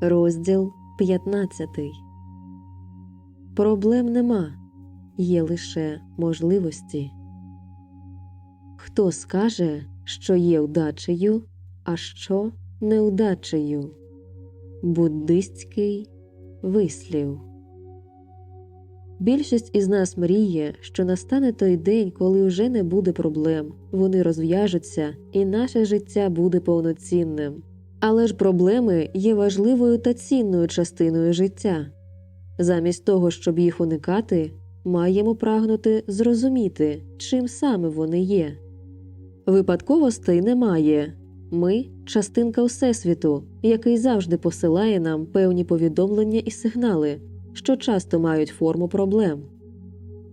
Розділ 15 Проблем нема, є лише можливості. Хто скаже, що є вдачею, а що неудачею? Буддистський вислів. Більшість із нас мріє, що настане той день, коли вже не буде проблем, вони розв'яжуться, і наше життя буде повноцінним. Але ж проблеми є важливою та цінною частиною життя. Замість того, щоб їх уникати, маємо прагнути зрозуміти, чим саме вони є. Випадковостей немає. Ми частинка Всесвіту, який завжди посилає нам певні повідомлення і сигнали, що часто мають форму проблем.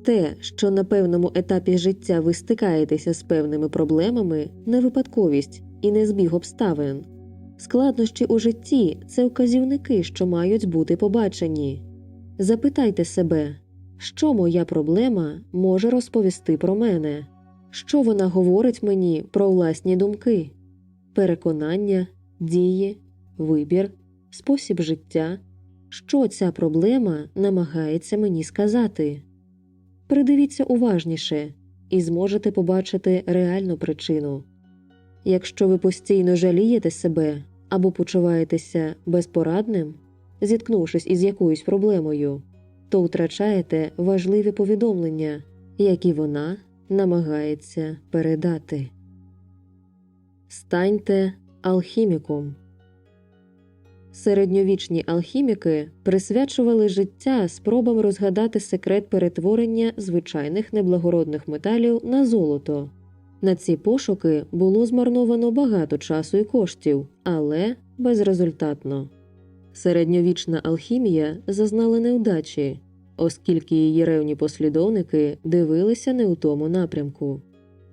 Те, що на певному етапі життя ви стикаєтеся з певними проблемами, не випадковість і не збіг обставин. Складнощі у житті це вказівники, що мають бути побачені. Запитайте себе, що моя проблема може розповісти про мене, що вона говорить мені про власні думки, переконання, дії, вибір, спосіб життя, що ця проблема намагається мені сказати. Придивіться уважніше і зможете побачити реальну причину. Якщо ви постійно жалієте себе або почуваєтеся безпорадним, зіткнувшись із якоюсь проблемою, то втрачаєте важливі повідомлення, які вона намагається передати. Станьте алхіміком. Середньовічні алхіміки присвячували життя спробам розгадати секрет перетворення звичайних неблагородних металів на золото. На ці пошуки було змарновано багато часу і коштів, але безрезультатно. Середньовічна алхімія зазнала неудачі, оскільки її ревні послідовники дивилися не у тому напрямку.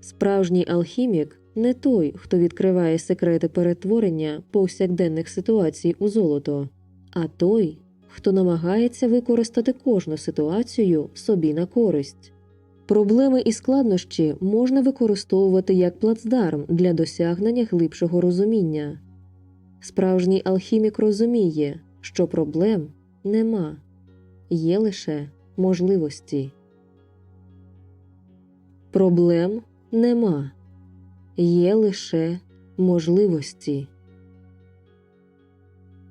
Справжній алхімік не той, хто відкриває секрети перетворення повсякденних ситуацій у золото, а той, хто намагається використати кожну ситуацію собі на користь. Проблеми і складнощі можна використовувати як плацдарм для досягнення глибшого розуміння. Справжній алхімік розуміє, що проблем нема, є лише можливості. Проблем нема, є лише можливості.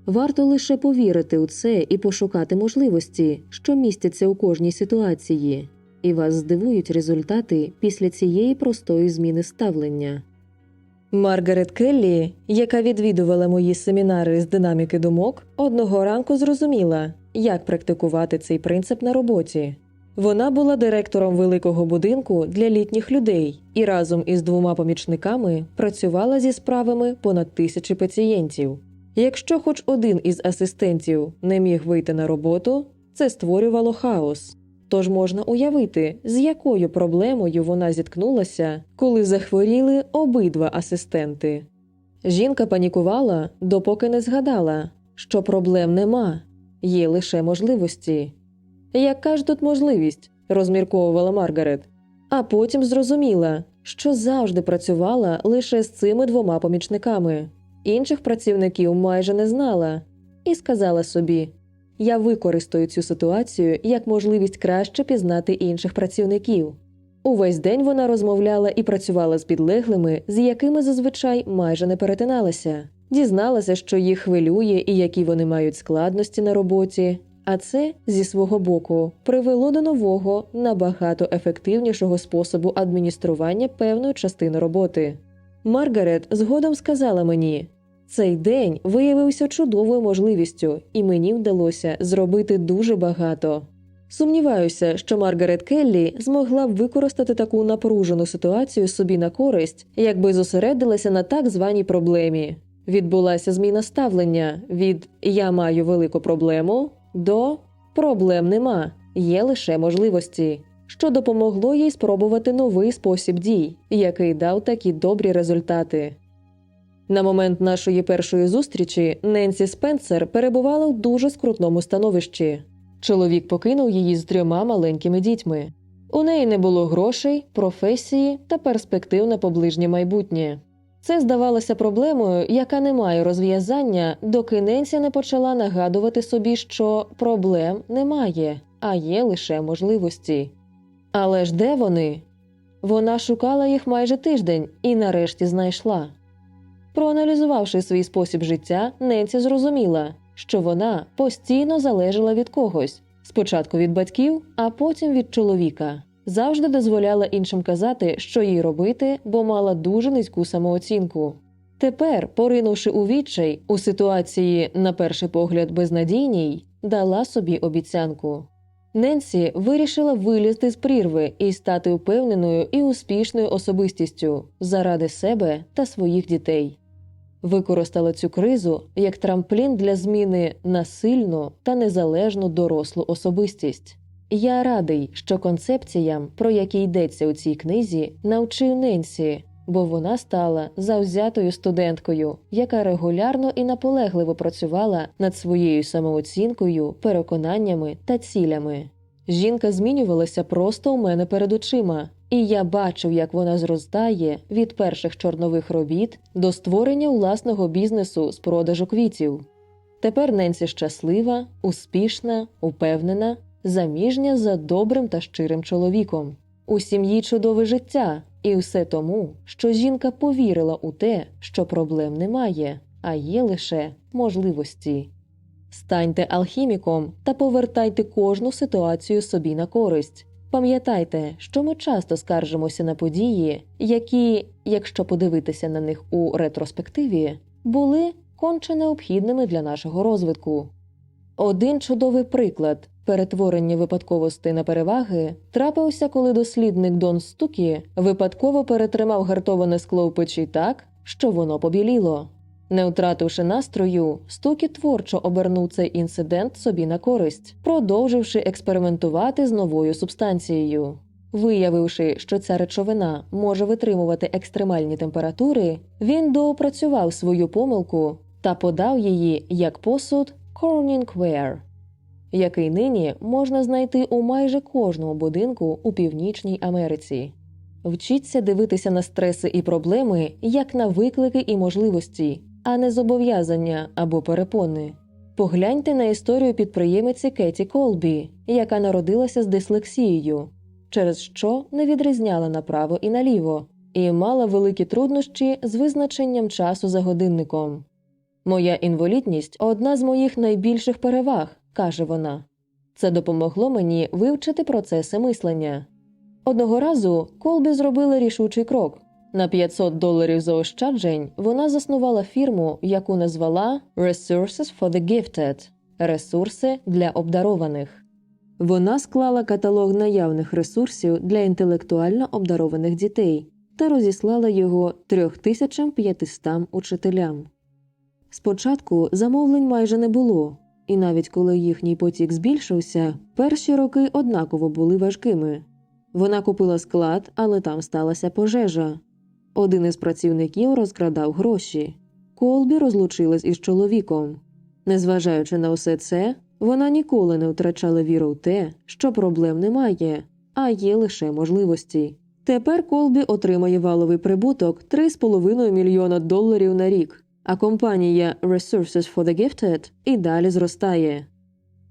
Варто лише повірити у це і пошукати можливості, що містяться у кожній ситуації, і вас здивують результати після цієї простої зміни ставлення. Маргарет Келлі, яка відвідувала мої семінари з динаміки думок, одного ранку зрозуміла, як практикувати цей принцип на роботі. Вона була директором великого будинку для літніх людей і разом із двома помічниками працювала зі справами понад тисячі пацієнтів. Якщо хоч один із асистентів не міг вийти на роботу, це створювало хаос. Тож можна уявити, з якою проблемою вона зіткнулася, коли захворіли обидва асистенти. Жінка панікувала, допоки не згадала, що проблем нема, є лише можливості. Яка ж тут можливість? розмірковувала Маргарет, а потім зрозуміла, що завжди працювала лише з цими двома помічниками, інших працівників майже не знала, і сказала собі. Я використаю цю ситуацію як можливість краще пізнати інших працівників. Увесь день вона розмовляла і працювала з підлеглими, з якими зазвичай майже не перетиналася, дізналася, що їх хвилює і які вони мають складності на роботі. А це зі свого боку привело до нового, набагато ефективнішого способу адміністрування певної частини роботи. Маргарет згодом сказала мені. Цей день виявився чудовою можливістю, і мені вдалося зробити дуже багато. Сумніваюся, що Маргарет Келлі змогла б використати таку напружену ситуацію собі на користь, якби зосередилася на так званій проблемі. Відбулася зміна ставлення від Я маю велику проблему до Проблем нема, є лише можливості, що допомогло їй спробувати новий спосіб дій, який дав такі добрі результати. На момент нашої першої зустрічі Ненсі Спенсер перебувала в дуже скрутному становищі. Чоловік покинув її з трьома маленькими дітьми. У неї не було грошей, професії та перспектив на поближнє майбутнє. Це здавалося проблемою, яка не має розв'язання, доки Ненсі не почала нагадувати собі, що проблем немає, а є лише можливості. Але ж де вони? Вона шукала їх майже тиждень і нарешті знайшла. Проаналізувавши свій спосіб життя, Ненсі зрозуміла, що вона постійно залежала від когось спочатку від батьків, а потім від чоловіка. Завжди дозволяла іншим казати, що їй робити, бо мала дуже низьку самооцінку. Тепер, поринувши у відчай у ситуації, на перший погляд, безнадійній, дала собі обіцянку. Ненсі вирішила вилізти з прірви і стати впевненою і успішною особистістю заради себе та своїх дітей. Використала цю кризу як трамплін для зміни на сильну та незалежну дорослу особистість. Я радий, що концепціям, про які йдеться у цій книзі, навчив Ненсі, бо вона стала завзятою студенткою, яка регулярно і наполегливо працювала над своєю самооцінкою, переконаннями та цілями. Жінка змінювалася просто у мене перед очима, і я бачив, як вона зростає від перших чорнових робіт до створення власного бізнесу з продажу квітів. Тепер Ненсі щаслива, успішна, упевнена, заміжня за добрим та щирим чоловіком. У сім'ї чудове життя, і все тому, що жінка повірила у те, що проблем немає, а є лише можливості. Станьте алхіміком та повертайте кожну ситуацію собі на користь. Пам'ятайте, що ми часто скаржимося на події, які, якщо подивитися на них у ретроспективі, були конче необхідними для нашого розвитку. Один чудовий приклад перетворення випадковостей на переваги трапився, коли дослідник Дон Стукі випадково перетримав гартоване скло в печі так, що воно побіліло. Не втративши настрою, Стукі творчо обернув цей інцидент собі на користь, продовживши експериментувати з новою субстанцією. Виявивши, що ця речовина може витримувати екстремальні температури, він доопрацював свою помилку та подав її як посуд Corningware, який нині можна знайти у майже кожному будинку у Північній Америці. Вчіться дивитися на стреси і проблеми як на виклики і можливості, а не зобов'язання або перепони. Погляньте на історію підприємиці Кеті Колбі, яка народилася з дислексією, через що не відрізняла направо і наліво, і мала великі труднощі з визначенням часу за годинником. Моя інвалідність одна з моїх найбільших переваг, каже вона. Це допомогло мені вивчити процеси мислення. Одного разу Колбі зробила рішучий крок. На 500 доларів заощаджень вона заснувала фірму, яку назвала Resources for the Gifted ресурси для обдарованих. Вона склала каталог наявних ресурсів для інтелектуально обдарованих дітей та розіслала його 3500 учителям. Спочатку замовлень майже не було, і навіть коли їхній потік збільшився, перші роки однаково були важкими. Вона купила склад, але там сталася пожежа. Один із працівників розкрадав гроші. Колбі розлучилась із чоловіком. Незважаючи на усе це, вона ніколи не втрачала віру в те, що проблем немає, а є лише можливості. Тепер Колбі отримає валовий прибуток 3,5 мільйона доларів на рік, а компанія Resources for the Gifted і далі зростає.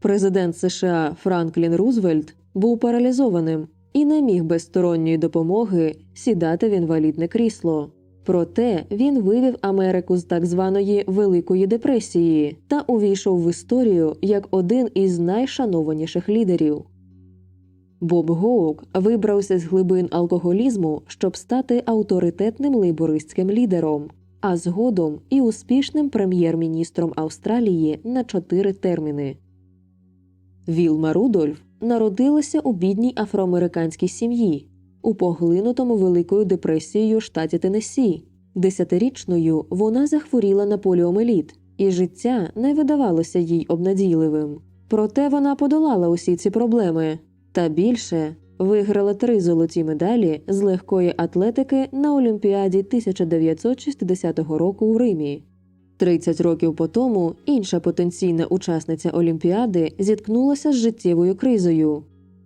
Президент США Франклін Рузвельт був паралізованим і не міг без сторонньої допомоги сідати в інвалідне крісло. Проте він вивів Америку з так званої Великої депресії та увійшов в історію як один із найшанованіших лідерів. Боб Гоук вибрався з глибин алкоголізму, щоб стати авторитетним лейбористським лідером, а згодом і успішним прем'єр-міністром Австралії на чотири терміни. Вілма Рудольф народилася у бідній афроамериканській сім'ї у поглинутому Великою депресією штаті Теннессі. Десятирічною вона захворіла на поліомеліт, і життя не видавалося їй обнадійливим. Проте вона подолала усі ці проблеми та більше виграла три золоті медалі з легкої атлетики на Олімпіаді 1960 року у Римі. 30 років по тому інша потенційна учасниця Олімпіади зіткнулася з життєвою кризою.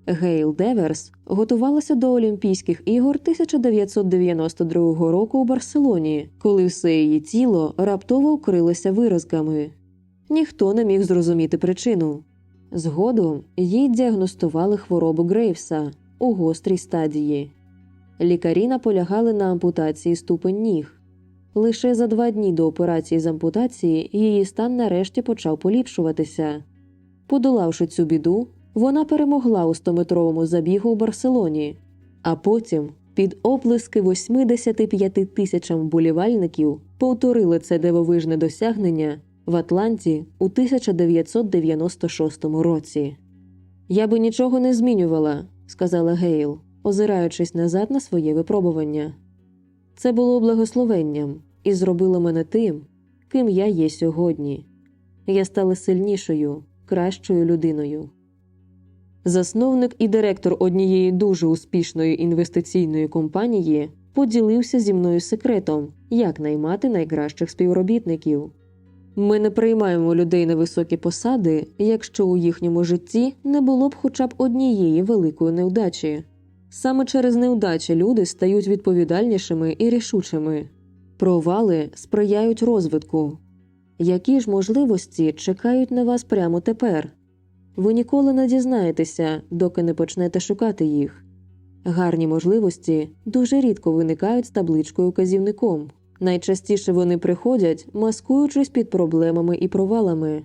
Гейл Деверс готувалася до Олімпійських ігор 1992 року у Барселоні, коли все її тіло раптово вкрилося виразками. Ніхто не міг зрозуміти причину. Згодом їй діагностували хворобу Грейвса у гострій стадії. Лікарі наполягали на ампутації ступень ніг. Лише за два дні до операції з ампутації її стан нарешті почав поліпшуватися. Подолавши цю біду, вона перемогла у 100-метровому забігу у Барселоні, а потім, під оплески 85 тисячам вболівальників, повторили це дивовижне досягнення в Атланті у 1996 році. Я би нічого не змінювала, сказала Гейл, озираючись назад на своє випробування. Це було благословенням і зробило мене тим, ким я є сьогодні. Я стала сильнішою, кращою людиною. Засновник і директор однієї дуже успішної інвестиційної компанії поділився зі мною секретом, як наймати найкращих співробітників. Ми не приймаємо людей на високі посади, якщо у їхньому житті не було б хоча б однієї великої невдачі. Саме через невдачі люди стають відповідальнішими і рішучими. Провали сприяють розвитку. Які ж можливості чекають на вас прямо тепер? Ви ніколи не дізнаєтеся, доки не почнете шукати їх. Гарні можливості дуже рідко виникають з табличкою казівником. Найчастіше вони приходять, маскуючись під проблемами і провалами.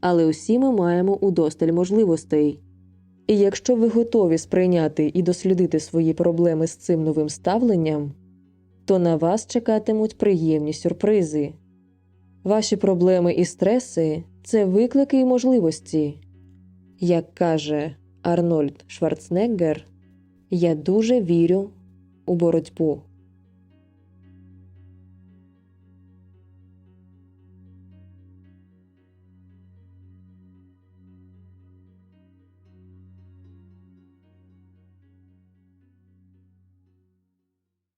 Але усі ми маємо удосталь можливостей. І якщо ви готові сприйняти і дослідити свої проблеми з цим новим ставленням, то на вас чекатимуть приємні сюрпризи. Ваші проблеми і стреси це виклики і можливості. Як каже Арнольд Шварценеггер, я дуже вірю у боротьбу.